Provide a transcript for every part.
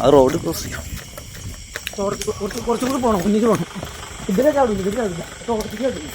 അത് road cross ചെയ്യാം. കുറച്ച് കൂടി പോകണം കുഞ്ഞിക്ക് പോകണം ഇതിലെ ചാടില്ല ഇതിൽ ചാടില്ല തോട്ടത്തിൽ ചാടില്ല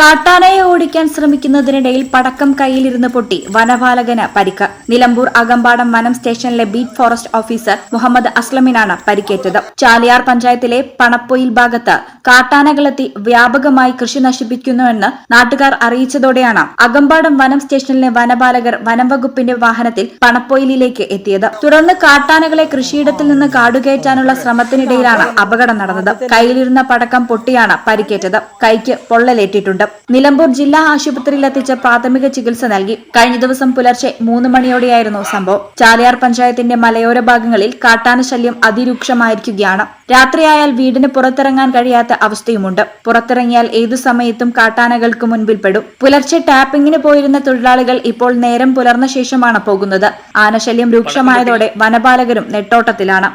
കാട്ടാനയെ ഓടിക്കാൻ ശ്രമിക്കുന്നതിനിടയിൽ പടക്കം കയ്യിലിരുന്ന് പൊട്ടി വനപാലകന് പരിക്ക്. നിലമ്പൂർ അകമ്പാടം വനം സ്റ്റേഷനിലെ ബീറ്റ് ഫോറസ്റ്റ് ഓഫീസർ മുഹമ്മദ് അസ്ലമിനാണ് പരിക്കേറ്റത്. ചാലിയാർ പഞ്ചായത്തിലെ പണപ്പൊയിൽ ഭാഗത്ത് കാട്ടാനകളെത്തി വ്യാപകമായി കൃഷി നശിപ്പിക്കുന്നുവെന്ന് നാട്ടുകാർ അറിയിച്ചതോടെയാണ് അകമ്പാടം വനം സ്റ്റേഷനിലെ വനപാലകർ വനംവകുപ്പിന്റെ വാഹനത്തിൽ പണപ്പൊയിലിലേക്ക് എത്തിയത്. തുടർന്ന് കാട്ടാനകളെ കൃഷിയിടത്തിൽ നിന്ന് കാടുകയറ്റാനുള്ള ശ്രമത്തിനിടയിലാണ് അപകടം നടന്നത്. കയ്യിലിരുന്ന പടക്കം പൊട്ടിയാണ് പരിക്കേറ്റത്. കൈക്ക് പൊള്ളലേറ്റിട്ടുണ്ട്. നിലമ്പൂർ ജില്ലാ ആശുപത്രിയിൽ എത്തിച്ച് പ്രാഥമിക ചികിത്സ നൽകി. കഴിഞ്ഞ ദിവസം പുലർച്ചെ മൂന്ന് മണിയോടെയായിരുന്നു സംഭവം. ചാലിയാർ പഞ്ചായത്തിന്റെ മലയോര ഭാഗങ്ങളിൽ കാട്ടാന ശല്യം അതിരൂക്ഷമായിരിക്കുകയാണ്. രാത്രിയായാൽ വീടിന് പുറത്തിറങ്ങാൻ കഴിയാത്ത അവസ്ഥയുമുണ്ട്. പുറത്തിറങ്ങിയാൽ ഏതു സമയത്തും കാട്ടാനകൾക്ക് മുൻപിൽപ്പെടും പുലർച്ചെ ടാപ്പിംഗിന് പോയിരുന്ന തൊഴിലാളികൾ ഇപ്പോൾ നേരം പുലർന്ന ശേഷമാണ് പോകുന്നത്. ആനശല്യം രൂക്ഷമായതോടെ വനപാലകരും നെട്ടോട്ടത്തിലാണ്.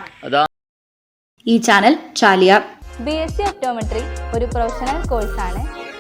ഈ channel Chaliyar. B S C optometry ഒരു പ്രൊഫഷണൽ കോഴ്സാണ്.